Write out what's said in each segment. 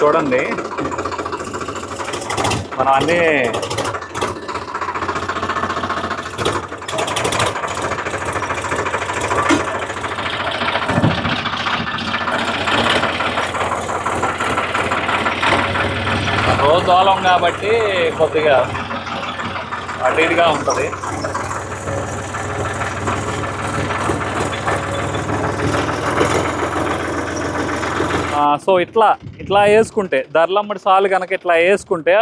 చూడండి. మనం అన్నీ రోజు దోలం కాబట్టి కొద్దిగా అటు ఇటుగా ఉంటుంది. సో ఇట్లా ఇట్లా వేసుకుంటే ధరలమ్మడి సాలు కనుక ఇట్లా వేసుకుంటే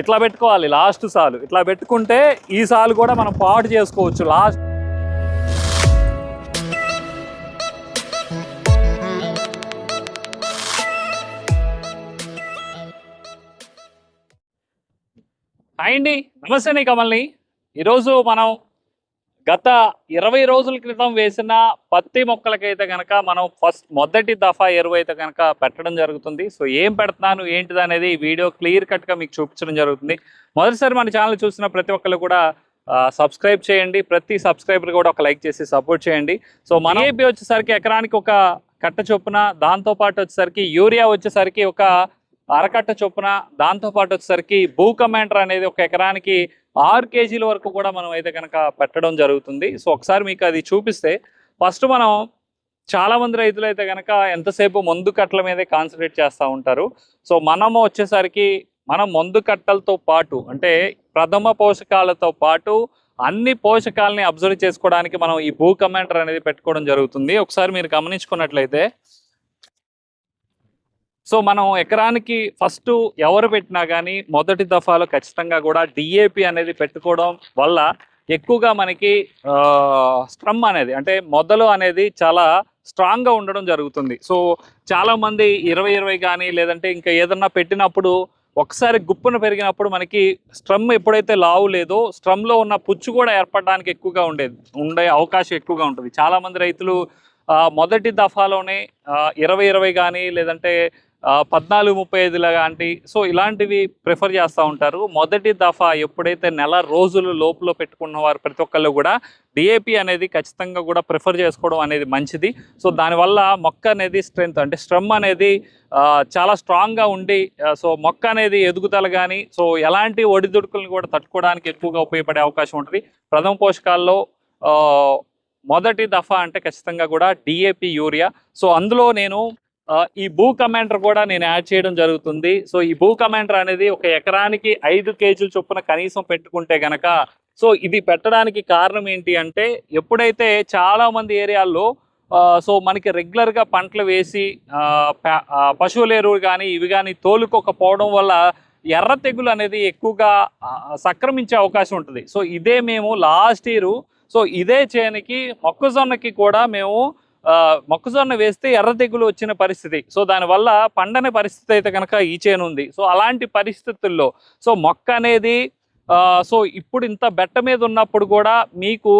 ఇట్లా పెట్టుకోవాలి లాస్ట్ సాలు. ఇట్లా పెట్టుకుంటే ఈ సాలు కూడా మనం పాటు చేసుకోవచ్చు లాస్ట్ హాయ్ అండి నమస్తే నీ కమల్ని. ఈరోజు మనం గత ఇరవై రోజుల క్రితం వేసిన పత్తి మొక్కలకైతే కనుక మనం ఫస్ట్ మొదటి దఫా ఎరువు అయితే కనుక పెట్టడం జరుగుతుంది. సో ఏం పెడుతున్నాను ఏంటిది అనేది ఈ వీడియో క్లియర్ కట్గా మీకు చూపించడం జరుగుతుంది. మొదటిసారి మన ఛానల్ చూసిన ప్రతి ఒక్కరు కూడా సబ్స్క్రైబ్ చేయండి. ప్రతి సబ్స్క్రైబర్ కూడా ఒక లైక్ చేసి సపోర్ట్ చేయండి. సో మన ఏపీ వచ్చేసరికి ఎకరానికి ఒక కట్ట చొప్పున దాంతోపాటు వచ్చేసరికి యూరియా వచ్చేసరికి ఒక అరకట్ట చొప్పున దాంతోపాటు వచ్చేసరికి భూ కమాండర్ అనేది ఒక ఎకరానికి ఆరు కేజీల వరకు కూడా మనం అయితే కనుక పెట్టడం జరుగుతుంది. సో ఒకసారి మీకు అది చూపిస్తే ఫస్ట్ మనం చాలామంది రైతులు అయితే కనుక ఎంతసేపు మందు కట్టల మీదే కాన్సన్ట్రేట్ చేస్తూ ఉంటారు. సో మనము వచ్చేసరికి మనం మందు కట్టలతో పాటు అంటే ప్రథమ పోషకాలతో పాటు అన్ని పోషకాలని అబ్జర్వ్ చేసుకోవడానికి మనం ఈ భూ కమాండర్ అనేది పెట్టుకోవడం జరుగుతుంది. ఒకసారి మీరు గమనించుకున్నట్లయితే సో మనం ఎకరానికి ఫస్ట్ ఎవరు పెట్టినా కానీ మొదటి దఫాలో ఖచ్చితంగా కూడా డిఏపి అనేది పెట్టుకోవడం వల్ల ఎక్కువగా మనకి స్ట్రమ్ అనేది అంటే మొదలు అనేది చాలా స్ట్రాంగ్గా ఉండడం జరుగుతుంది. సో చాలామంది ఇరవై ఇరవై కానీ లేదంటే ఇంకా ఏదన్నా పెట్టినప్పుడు ఒకసారి గుప్పున పెరిగినప్పుడు మనకి స్ట్రమ్ ఎప్పుడైతే లావు లేదో స్ట్రమ్లో ఉన్న పుచ్చు కూడా ఏర్పడడానికి ఎక్కువగా ఉండేది ఉండే అవకాశం ఎక్కువగా ఉంటుంది. చాలామంది రైతులు మొదటి దఫాలోనే ఇరవై ఇరవై కానీ లేదంటే పద్నాలుగు ముప్పై ఐదు లాంటి సో ఇలాంటివి ప్రిఫర్ చేస్తూ ఉంటారు. మొదటి దఫా ఎప్పుడైతే నెల రోజులు లోపల పెట్టుకున్న వారు ప్రతి ఒక్కళ్ళు కూడా డిఏపి అనేది ఖచ్చితంగా కూడా ప్రిఫర్ చేసుకోవడం అనేది మంచిది. సో దానివల్ల మొక్క అనేది స్ట్రెంగ్త్ అంటే స్ట్రమ్ అనేది చాలా స్ట్రాంగ్గా ఉండి సో మొక్క అనేది ఎదుగుదల కానీ సో ఎలాంటి ఒడిదుడుకులను కూడా తట్టుకోవడానికి ఎక్కువగా ఉపయోగపడే అవకాశం ఉంటుంది. ప్రథమ పోషకాల్లో మొదటి దఫా అంటే ఖచ్చితంగా కూడా డిఏపి యూరియా. సో అందులో నేను ఈ భూ కమాండర్ కూడా నేను యాడ్ చేయడం జరుగుతుంది. సో ఈ భూ కమాండర్ అనేది ఒక ఎకరానికి ఐదు కేజీల చొప్పున కనీసం పెట్టుకుంటే గనక సో ఇది పెట్టడానికి కారణం ఏంటి అంటే ఎప్పుడైతే చాలామంది ఏరియాల్లో సో మనకి రెగ్యులర్గా పంటలు వేసి పశువుల ఎరువులు కానీ ఇవి కానీ తోలుకోకపోవడం వల్ల ఎర్ర తెగులు అనేది ఎక్కువగా సక్రమించే అవకాశం ఉంటుంది. సో ఇదే మేము లాస్ట్ ఇయర్ సో ఇదే చేనికి మొక్కజొన్నకి కూడా మేము మొక్కజొన్న వేస్తే ఎర్ర తెగులు వచ్చిన పరిస్థితి. సో దానివల్ల పండని పరిస్థితి అయితే కనుక ఈ చేను ఉంది. సో అలాంటి పరిస్థితుల్లో సో మొక్క అనేది సో ఇప్పుడు ఇంత బెట్ట మీద ఉన్నప్పుడు కూడా మీకు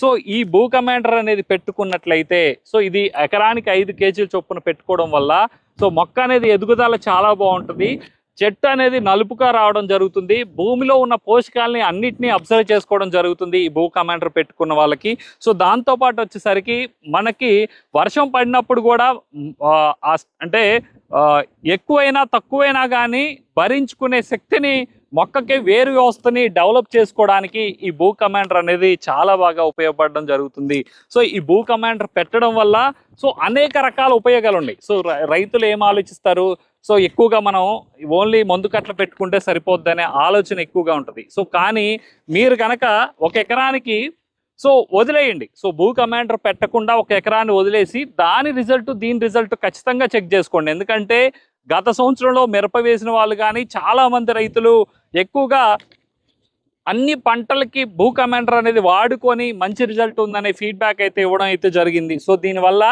సో ఈ భూ కమాండర్ అనేది పెట్టుకున్నట్లయితే సో ఇది ఎకరానికి ఐదు కేజీల చొప్పున పెట్టుకోవడం వల్ల సో మొక్క అనేది ఎదుగుదల చాలా బాగుంటుంది. చెట్టు అనేది నలుపుగా రావడం జరుగుతుంది. భూమిలో ఉన్న పోషకాలని అన్నిటినీ అబ్జర్వ్ చేసుకోవడం జరుగుతుంది ఈ భూ కమాండర్ పెట్టుకున్న వాళ్ళకి. సో దాంతోపాటు వచ్చేసరికి మనకి వర్షం పడినప్పుడు కూడా అంటే ఎక్కువైనా తక్కువైనా కానీ భరించుకునే శక్తిని మొక్కకి వేరు వ్యవస్థని డెవలప్ చేసుకోవడానికి ఈ భూ కమాండర్ అనేది చాలా బాగా ఉపయోగపడడం జరుగుతుంది. సో ఈ భూ కమాండర్ పెట్టడం వల్ల సో అనేక రకాల ఉపయోగాలు ఉన్నాయి సో రై- రైతులు ఏం ఆలోచిస్తారు? సో ఎక్కువగా మనం ఓన్లీ మందు కట్టలు పెట్టుకుంటే సరిపోద్దనే ఆలోచన ఎక్కువగా ఉంటుంది. సో కానీ మీరు కనుక ఒక ఎకరానికి సో వదిలేయండి. సో భూ కమాండర్ పెట్టకుండా ఒక ఎకరాన్ని వదిలేసి దాని రిజల్ట్ దీని రిజల్ట్ ఖచ్చితంగా చెక్ చేసుకోండి. ఎందుకంటే గత సంవత్సరంలో మిరప వేసిన వాళ్ళు కానీ చాలామంది రైతులు ఎక్కువగా అన్ని పంటలకి భూ కమాండర్ అనేది వాడుకొని మంచి రిజల్ట్ ఉందనే ఫీడ్బ్యాక్ అయితే ఇవ్వడం అయితే జరిగింది. సో దీనివల్ల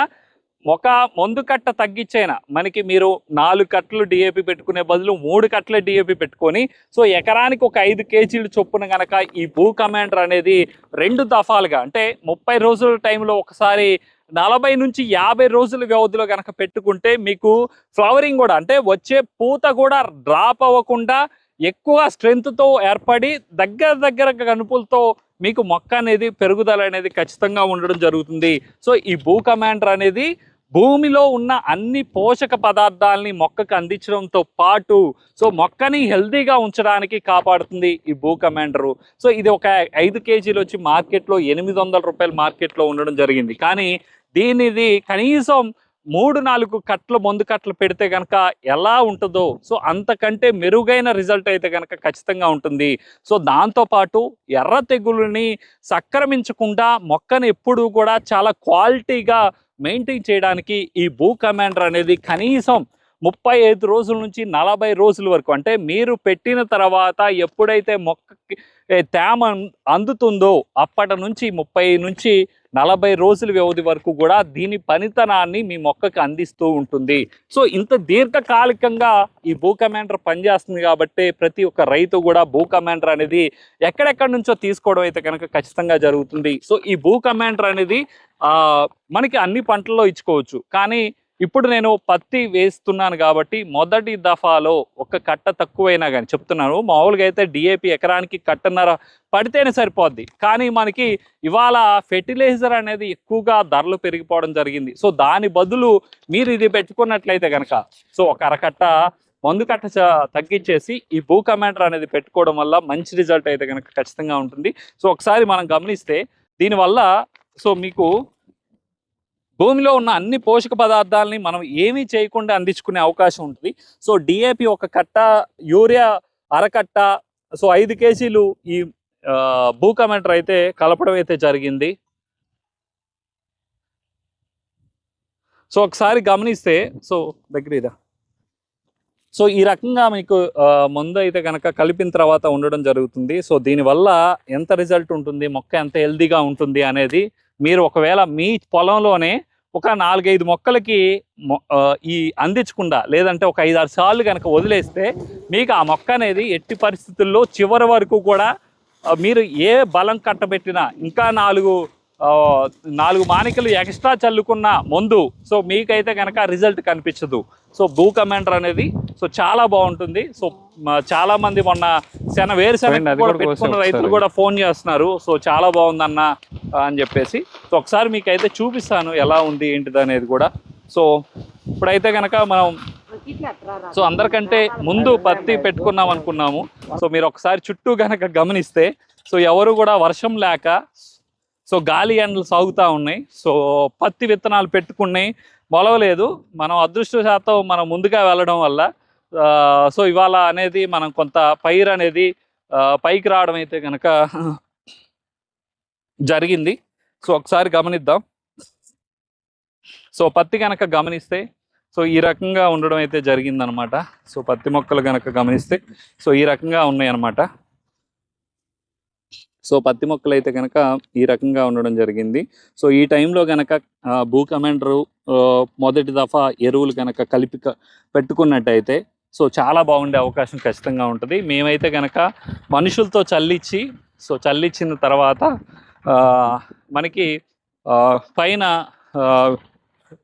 ఒక మందు కట్ట తగ్గించైనా? మనకి మీరు నాలుగు కట్టలు డిఏపి పెట్టుకునే బదులు మూడు కట్టల డిఏపి పెట్టుకొని సో ఎకరానికి ఒక ఐదు కేజీలు చొప్పున కనుక ఈ భూ కమాండర్ అనేది రెండు దఫాలుగా అంటే ముప్పై రోజుల టైంలో ఒకసారి నలభై నుంచి యాభై రోజుల వ్యవధిలో కనుక పెట్టుకుంటే మీకు ఫ్లవరింగ్ కూడా అంటే వచ్చే పూత కూడా డ్రాప్ అవ్వకుండా ఎక్కువ స్ట్రెంగ్త్తో ఏర్పడి దగ్గర దగ్గర కనుపులతో మీకు మొక్క అనేది పెరుగుదల అనేది ఖచ్చితంగా ఉండడం జరుగుతుంది. సో ఈ భూ కమాండర్ అనేది భూమిలో ఉన్న అన్ని పోషక పదార్థాలని మొక్కకు అందించడంతో పాటు సో మొక్కని హెల్తీగా ఉంచడానికి కాపాడుతుంది ఈ భూ కమాండరు. సో ఇది ఒక ఐదు కేజీలు వచ్చి మార్కెట్లో ఎనిమిది వందల రూపాయలు మార్కెట్లో ఉండడం జరిగింది. కానీ దీనిది కనీసం మూడు నాలుగు కట్టలు మందు కట్టలు పెడితే కనుక ఎలా ఉంటుందో సో అంతకంటే మెరుగైన రిజల్ట్ అయితే కనుక ఖచ్చితంగా ఉంటుంది. సో దాంతోపాటు ఎర్ర తెగులుని సక్రమించకుండా మొక్కను ఎప్పుడూ కూడా చాలా క్వాలిటీగా మెయింటైన్ చేయడానికి ఈ భూ కమాండర్ అనేది కనీసం ముప్పై ఐదు రోజుల నుంచి నలభై రోజుల వరకు అంటే మీరు పెట్టిన తర్వాత ఎప్పుడైతే మొక్కకి తేమ అందుతుందో అప్పటి నుంచి ముప్పై నుంచి నలభై రోజుల వ్యవధి వరకు కూడా దీని పనితనాన్ని మీ మొక్కకి అందిస్తూ ఉంటుంది. సో ఇంత దీర్ఘకాలికంగా ఈ భూ కమాండర్ పనిచేస్తుంది కాబట్టి ప్రతి ఒక్క రైతు కూడా భూ కమాండర్ అనేది ఎక్కడెక్కడి నుంచో తీసుకోవడం అయితే కనుక ఖచ్చితంగా జరుగుతుంది. సో ఈ భూ కమాండర్ అనేది మనకి అన్ని పంటల్లో ఇచ్చుకోవచ్చు. కానీ ఇప్పుడు నేను పత్తి వేస్తున్నాను కాబట్టి మొదటి దఫాలో ఒక కట్ట తక్కువైనా కానీ చెప్తున్నాను మామూలుగా అయితే డిఏపి ఎకరానికి కట్టన్నర పడితేనే సరిపోద్ది. కానీ మనకి ఇవాళ ఫెర్టిలైజర్ అనేది ఎక్కువగా ధరలు పెరిగిపోవడం జరిగింది. సో దాని బదులు మీరు ఇది పెట్టుకున్నట్లయితే కనుక సో ఒక అరకట్ట మందు కట్ట చ- తగ్గించేసి ఈ భూ కమాండర్ అనేది పెట్టుకోవడం వల్ల మంచి రిజల్ట్ అయితే కనుక ఖచ్చితంగా ఉంటుంది. సో ఒకసారి మనం గమనిస్తే దీనివల్ల సో మీకు భూమిలో ఉన్న అన్ని పోషక పదార్థాలని మనం ఏమీ చేయకుండా అందించుకునే అవకాశం ఉంటుంది. సో డిఏపి ఒక కట్ట యూరియా అరకట్ట సో ఐదు కేజీలు ఈ భూ కమెంటర్ అయితే కలపడం అయితే జరిగింది. సో ఒకసారి గమనిస్తే సో దగ్గర ఇదా. సో ఈ రకంగా మీకు ముందు అయితే కనుక కలిపిన తర్వాత ఉండడం జరుగుతుంది. సో దీనివల్ల ఎంత రిజల్ట్ ఉంటుంది? మొక్క ఎంత హెల్దీగా ఉంటుంది అనేది మీరు ఒకవేళ మీ పొలంలోనే ఒక నాలుగైదు మొక్కలకి ఈ అందించకుండా లేదంటే ఒక ఐదు ఆరు సార్లు కనుక వదిలేస్తే మీకు ఆ మొక్క అనేది ఎట్టి పరిస్థితుల్లో చివరి వరకు కూడా మీరు ఏ బలం కట్టబెట్టినా ఇంకా నాలుగు నాలుగు మానికలు ఎక్స్ట్రా చల్లుకున్న మందు సో మీకైతే కనుక రిజల్ట్ కనిపించదు. సో భూ కమాండర్ అనేది సో చాలా బాగుంటుంది. సో చాలా మంది మొన్న శన వేరుశనగ పెట్టుకున్న రైతులు. కూడా ఫోన్ చేస్తున్నారు. సో చాలా బాగుందన్న అని చెప్పేసి. సో ఒకసారి మీకు అయితే చూపిస్తాను ఎలా ఉంది ఏంటిది అనేది కూడా. సో ఇప్పుడైతే కనుక మనం సో అందరికంటే ముందు పత్తి పెట్టుకున్నాం అనుకున్నాము. సో మీరు ఒకసారి చుట్టూ కనుక గమనిస్తే సో ఎవరు కూడా వర్షం లేక సో గాలి ఎండలు సాగుతూ ఉన్నాయి. సో పత్తి విత్తనాలు పెట్టుకున్నాయి మొలవలేదు మనం అదృష్టశాతం మనం ముందుగా వెళ్ళడం వల్ల సో ఇవాళ అనేది మనం కొంత పైరు అనేది పైకి రావడం అయితే కనుక జరిగింది. సో ఒకసారి గమనిద్దాం. సో పత్తి కనుక గమనిస్తే సో ఈ రకంగా ఉండడం అయితే జరిగిందనమాట. సో పత్తి మొక్కలు కనుక గమనిస్తే సో ఈ రకంగా ఉన్నాయన్నమాట. సో పత్తి మొక్కలు అయితే కనుక ఈ రకంగా ఉండడం జరిగింది. సో ఈ టైంలో కనుక భూ కమాండరు మొదటి దఫా ఎరువులు కనుక కలిపి పెట్టుకున్నట్టయితే సో చాలా బాగుండే అవకాశం ఖచ్చితంగా ఉంటుంది. మేమైతే కనుక మనుషులతో చల్లించి సో చల్లించిన తర్వాత మనకి పైన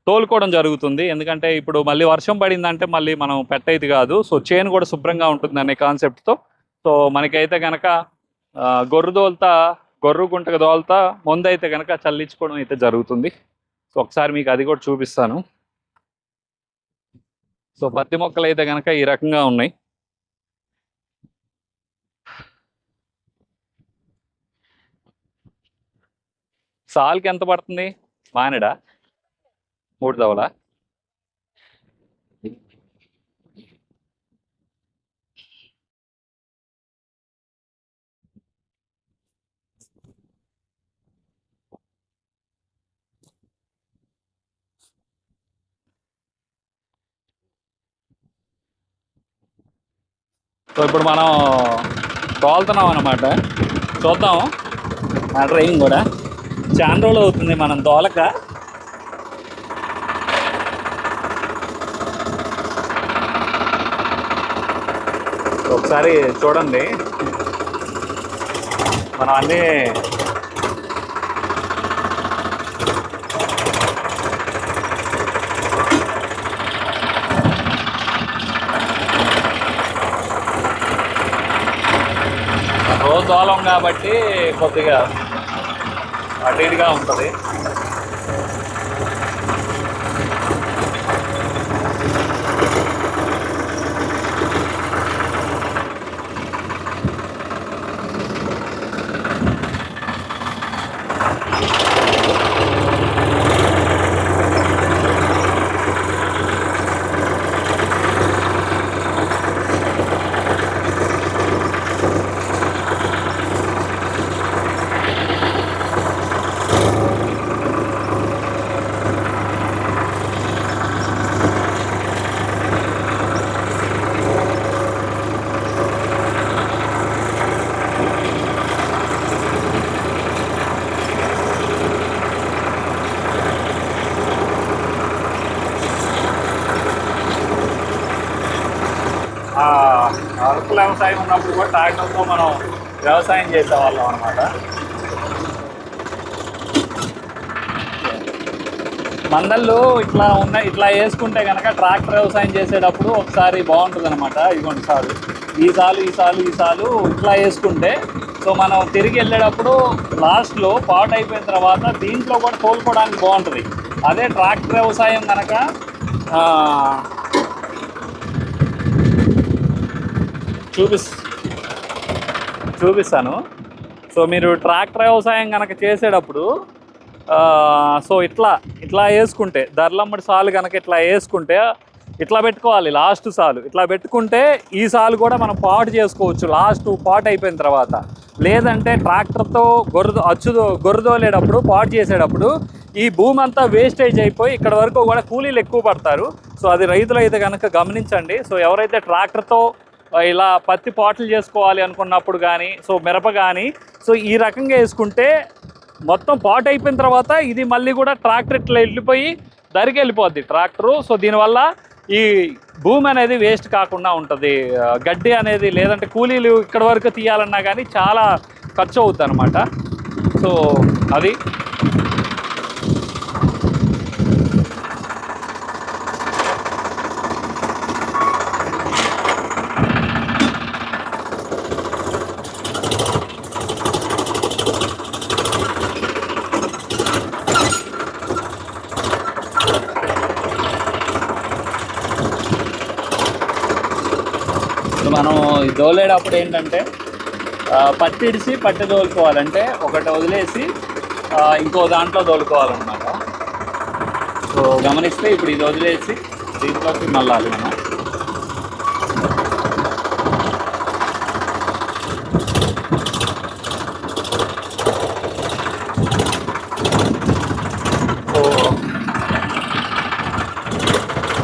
తోలుకోవడం జరుగుతుంది. ఎందుకంటే ఇప్పుడు మళ్ళీ వర్షం పడిందంటే మళ్ళీ మనం పెట్టయితే కాదు. సో చేను కూడా శుభ్రంగా ఉంటుంది అనే కాన్సెప్ట్తో. సో మనకైతే కనుక గొర్రు దోల్తా గొర్రు గుంటకు దోల్తా ముందు అయితే కనుక చల్లించుకోవడం అయితే జరుగుతుంది. సో ఒకసారి మీకు అది కూడా చూపిస్తాను. సో పత్తి మొక్కలు అయితే కనుక ఈ రకంగా ఉన్నాయి. సాల్కి ఎంత పడుతుంది? మానడా? మూడు దవలా సో ఇప్పుడు మనం తోలుతున్నాం అనమాట చూద్దాం. ఆ డ్రైవింగ్ కూడా. చాలా రోజులు అవుతుంది మనం దోలక ఒకసారి చూడండి. మనం అన్నీ రోజు దోలం కాబట్టి కొద్దిగా అటు ఇటుగా ఉంటుంది ట్రాక్టర్ వ్యవసాయం ఉన్నప్పుడు కూడా ట్రాక్టర్తో మనం వ్యవసాయం చేసేవాళ్ళం అనమాట మందళ్ళు ఇట్లా ఉన్నాయి ఇట్లా వేసుకుంటే కనుక ట్రాక్టర్ వ్యవసాయం చేసేటప్పుడు ఒకసారి బాగుంటుంది అనమాట ఇదిగోండి సాలు. ఈ సాలు ఈ సాలు ఈ సాలు ఇట్లా వేసుకుంటే సో మనం తిరిగి వెళ్ళేటప్పుడు లాస్ట్లో పాట్ అయిపోయిన తర్వాత దీంట్లో కూడా తోలుకోవడానికి బాగుంటుంది. అదే ట్రాక్టర్ వ్యవసాయం కనుక చూపిస్ చూపిస్తాను. సో మీరు ట్రాక్టర్ వ్యవసాయం కనుక చేసేటప్పుడు సో ఇట్లా ఇట్లా వేసుకుంటే ధరలమ్మడి సాలు కనుక ఇట్లా వేసుకుంటే ఇట్లా పెట్టుకోవాలి లాస్ట్ సాలు. ఇట్లా పెట్టుకుంటే ఈ సాలు కూడా మనం పాటు చేసుకోవచ్చు లాస్ట్ పాటు అయిపోయిన తర్వాత. లేదంటే ట్రాక్టర్తో గొర్రె అచ్చుదో గొర్రెదోలేటప్పుడు పాటు చేసేటప్పుడు ఈ భూమి అంతా వేస్టేజ్ అయిపోయి ఇక్కడ వరకు కూడా కూలీలు ఎక్కువ పడతారు. సో అది రైతులు అయితే కనుక గమనించండి. సో ఎవరైతే ట్రాక్టర్తో ఇలా పత్తి పాటలు చేసుకోవాలి అనుకున్నప్పుడు కానీ సో మిరప కానీ సో ఈ రకంగా వేసుకుంటే మొత్తం పాట్ అయిపోయిన తర్వాత ఇది మళ్ళీ కూడా ట్రాక్టర్ ఇట్లా వెళ్ళిపోయి దరికి వెళ్ళిపోద్ది ట్రాక్టరు. సో దీనివల్ల ఈ భూమి అనేది వేస్ట్ కాకుండా ఉంటుంది. గడ్డి అనేది లేదంటే కూలీలు ఇక్కడ వరకు తీయాలన్నా కానీ చాలా ఖర్చు అవుతుంది అనమాట సో అది మనం ఈ దోలేటప్పుడు ఏంటంటే పత్తి ఇడిసి పట్టి దోలుకోవాలంటే ఒకటి వదిలేసి ఇంకో దాంట్లో దోలుకోవాలన్నమాట సో గమనిస్తే ఇప్పుడు ఇది వదిలేసి దీంట్లోకి మళ్ళాలి మనం.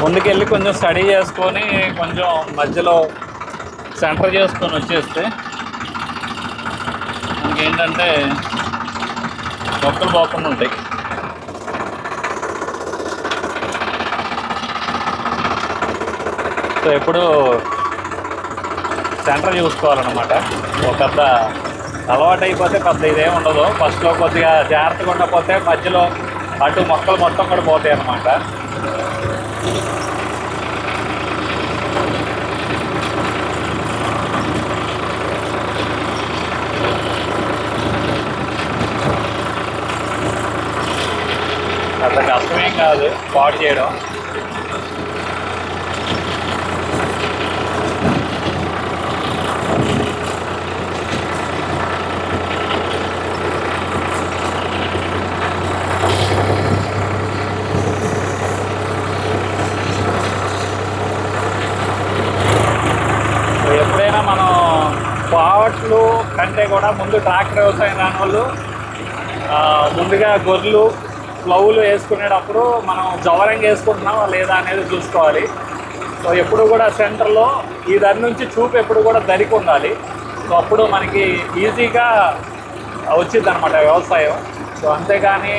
ముందుకెళ్ళి కొంచెం స్టడీ చేసుకొని కొంచెం మధ్యలో సెంటర్ చేసుకొని వచ్చేస్తే మనకేంటంటే మొక్కలు పోకుండా ఉంటాయి. సో ఎప్పుడు సెంటర్ చూసుకోవాలన్నమాట. ఒక పెద్ద అలవాటు అయిపోతే పెద్ద ఇదేం ఉండదు. ఫస్ట్లో కొద్దిగా జాగ్రత్తగా ఉండకపోతే మధ్యలో అటు మొక్కలు మొత్తం కూడా పోతాయి అన్నమాట పెద్ద కష్టమేం కాదు పాడు చేయడం. ఎప్పుడైనా మనం పావట్లు కంటే కూడా ముందు ట్రాక్టర్ వ్యవసాయం రాని వాళ్ళు ముందుగా గొర్రెలు ప్లౌలు వేసుకునేటప్పుడు మనం జవరంగా వేసుకుంటున్నామా లేదా అనేది చూసుకోవాలి. సో ఎప్పుడు కూడా సెంటర్లో ఈ దరి నుంచి చూపు ఎప్పుడు కూడా దరికి ఉండాలి. సో అప్పుడు మనకి ఈజీగా వచ్చింది అనమాట వ్యవసాయం. సో అంతేగాని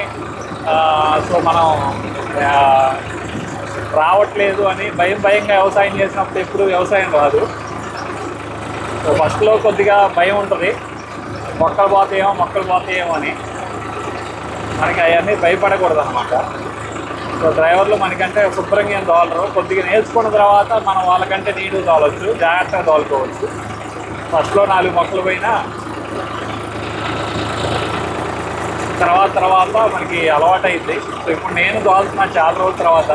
సో మనం రావట్లేదు అని భయం భయంగా వ్యవసాయం చేసినప్పుడు ఎప్పుడు వ్యవసాయం రాదు. సో ఫస్ట్లో కొద్దిగా భయం ఉంటుంది. మొక్కలు పోతాయేమో మొక్కలు పోతాయేమో అని. మనకి అవన్నీ భయపడకూడదు అనమాట సో డ్రైవర్లు మనకంటే శుభ్రంగా ఏం తోలరు. కొద్దిగా నేర్చుకున్న తర్వాత మనం వాళ్ళకంటే నీట్గా తోలవచ్చు జాగ్రత్తగా తోలుకోవచ్చు. ఫస్ట్లో నాలుగు మొక్కలు పోయినా తర్వాత తర్వాత మనకి అలవాటు అయింది సో ఇప్పుడు నేను తోలుతున్నా చాలా రోజుల తర్వాత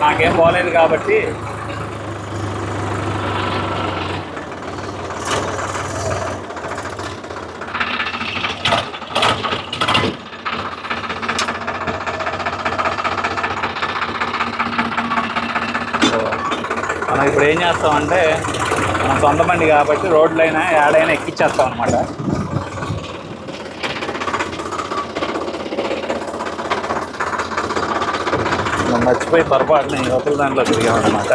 నాకేం బాగలేదు కాబట్టి మనం ఇప్పుడు ఏం చేస్తామంటే మన సొంత బండి కాబట్టి రోడ్లైనా ఏడైనా ఎక్కిచ్చేస్తాం అనమాట మర్చిపోయి పొరపాటున యువతల దాంట్లో తిరిగామన్నమాట.